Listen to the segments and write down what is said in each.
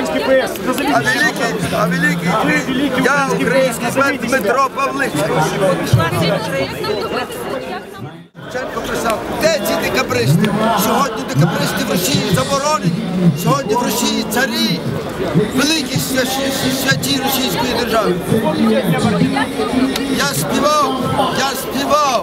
український ПС. А великий, а великий, я український поет Дмитро. Шевченко писав, де ці декабристи? Сьогодні декабристи в Росії заборонені. Сьогодні в Росії царі, великі святі Російської держави. Я співав, я співав,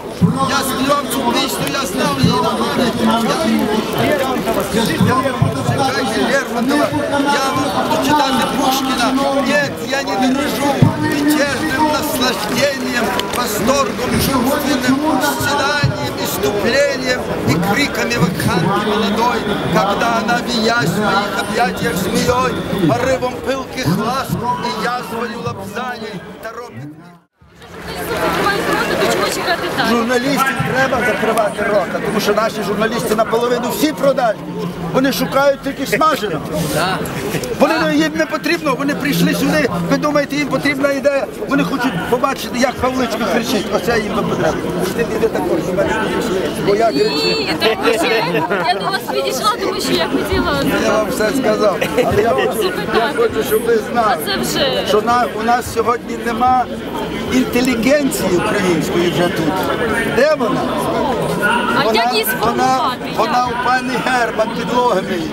Чекайте, Лермонтова, я читати Пушкина. Нет, я не дорожу мятежным наслаждением, восторгом чувственным, стенанием, иступлением и криками вакханки молодой, когда она, виясь в моих объятиях змеей, порывом пылких ласк и язвою лапзаний Журналістів треба закривати рота, тому що наші журналісти наполовину всі продажні. Вони шукають тільки смаженого. Вони їм не потрібно, вони прийшли сюди. Ви думаєте, їм потрібна ідея. Вони хочуть побачити, як Павличко кричить. Оце їм потрібно. Я кричу. Я до вас підійшла, тому що я хотіла Я вам все сказав. Але я хочу, я хочу щоб ви знали, що на, у нас сьогодні нема інтелігенції української вже тут. Де вона? А як її сформувати? вона у пані Герман підлоги миє.